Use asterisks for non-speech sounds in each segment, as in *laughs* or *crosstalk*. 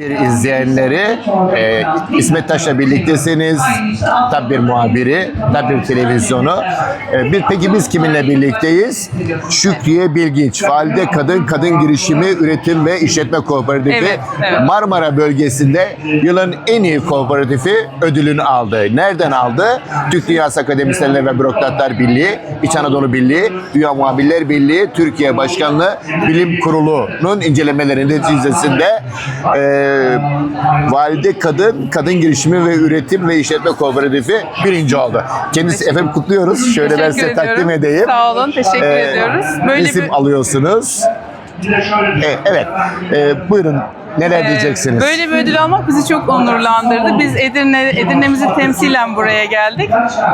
İzleyenleri e, İsmet Taş'la birliktesiniz. Tabi bir muhabiri, tabi bir televizyonu. E, bir, peki biz kiminle birlikteyiz? Şükriye Bilginç, Valide Kadın Kadın Girişimi Üretim ve İşletme Kooperatifi Evet, evet. Marmara bölgesinde yılın en iyi kooperatifi ödülünü aldı. Nereden aldı? Türk Dünyası Akademisyenler ve Bürokratlar Birliği, İç Anadolu Birliği, Dünya Muhabirler Birliği, Türkiye Başkanlığı Bilim Kurulu'nun incelemelerinin neticesinde e, Valide Kadın Kadın Girişimi ve Üretim ve İşletme Kooperatifi birinci oldu. Kendisi efendim kutluyoruz. Şöyle ben Teşekkür size ediyorum. takdim edeyim. Sağ olun, teşekkür Ee, ediyoruz. Böyle isim bir alıyorsunuz. E, evet. E, buyurun. Neler Ee, diyeceksiniz? Böyle bir ödül almak bizi çok onurlandırdı. Biz Edirne Edirne'mizi temsilen buraya geldik.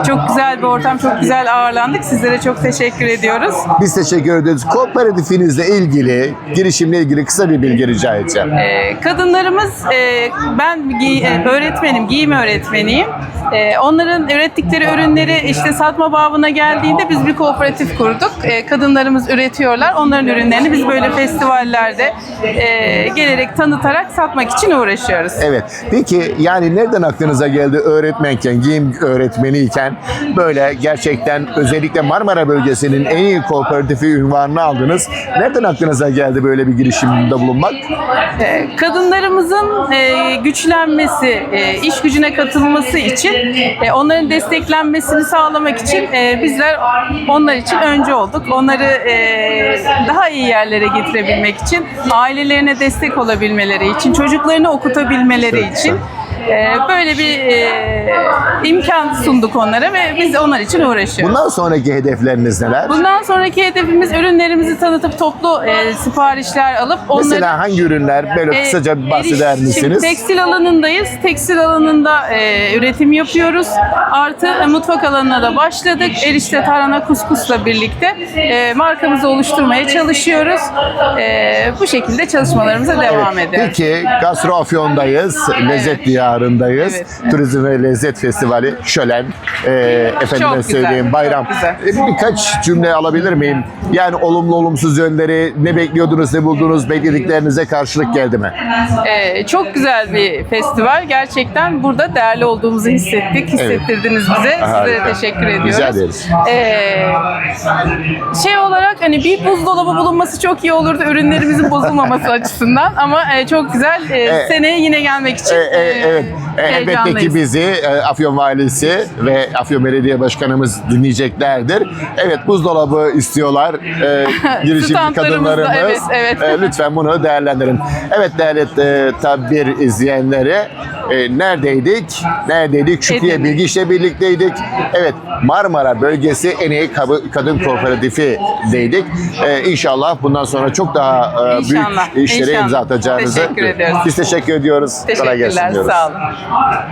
Çok güzel bir ortam, çok güzel ağırlandık. Sizlere çok teşekkür ediyoruz. Biz teşekkür ederiz. Kooperatifinizle ilgili, girişimle ilgili kısa bir bilgi rica edeceğim. Ee, kadınlarımız, e, ben giy- e, öğretmenim, giyim öğretmeniyim. E, onların ürettikleri ürünleri işte satma babına geldiğinde biz bir kooperatif kurduk. E, kadınlarımız üretiyorlar. Onların ürünlerini biz böyle festivallerde e, gelerek tanıtarak satmak için uğraşıyoruz. Evet. Peki yani nereden aklınıza geldi öğretmenken, giyim öğretmeniyken böyle gerçekten özellikle Marmara bölgesinin en iyi kooperatifi ünvanını aldınız. Nereden aklınıza geldi böyle bir girişimde bulunmak? E, kadınlarımızın e, güçlenmesi, e, iş gücüne katılması için, e, onların desteklenmesini sağlamak için e, bizler onlar için önce olduk. Onları e, daha iyi yerlere getirebilmek için, ailelerine destek olabilmeleri için, çocuklarını okutabilmeleri için e, böyle bir e, imkan sunduk onlara ve biz onlar için uğraşıyoruz. Bundan sonraki hedefleriniz neler? Bundan sonraki hedefimiz ürünlerimizi tanıtıp toplu e, siparişler alıp onları Mesela hangi ürünler böyle e, kısaca bir bahseder eriş- Şimdi misiniz? tekstil alanındayız. Tekstil alanında e, üretim yapıyoruz. Artı e, mutfak alanına da başladık. Erişte tarhana kuskusla birlikte e, markamızı oluşturmaya çalışıyoruz. E, bu şekilde çalışmalarımıza devam ediyoruz. Peki Gastro Afyon'dayız, Lezzet Diyarı'ndayız. Evet. Turizm ve Lezzet Festivali, Şölen, e, efendime Çok güzel, söyleyeyim bayram. güzel. E, birkaç cümle alabilir miyim? Yani olumlu olumsuz yönleri ne bekliyordunuz, ne buldunuz, beklediklerinize karşılık geldi mi? Ee, çok güzel bir festival. Gerçekten burada değerli olduğumuzu hissettik. Hissettirdiniz bize. Harika. Sizlere teşekkür ediyoruz. Rica ederiz. Ee, şey olarak hani bir buzdolabı bulunması çok iyi olurdu ürünlerimizin bozulmaması *laughs* açısından ama e, çok güzel. E, E, seneye yine gelmek için E, e, evet. E, elbette ki bizi e, Afyon Valisi ve Afyon Belediye Başkanımız dinleyeceklerdir. Evet buzdolabı istiyorlar e, *laughs* girişimci kadınlarımız. evet, evet. E, lütfen bunu değerlendirin. Evet değerli e, tabir izleyenleri e, neredeydik? Neredeydik? Şükriye Edirne. Bilgiç'le birlikteydik. Evet Marmara bölgesi en iyi kadın kooperatifi deydik. E, inşallah bundan sonra çok daha e, İnşallah, büyük işlere inşallah. imza atacağınızı. Teşekkür ediyoruz. Biz teşekkür ediyoruz. Kolay gelsin Teşekkürler. diyoruz. Sağ olun. Ora!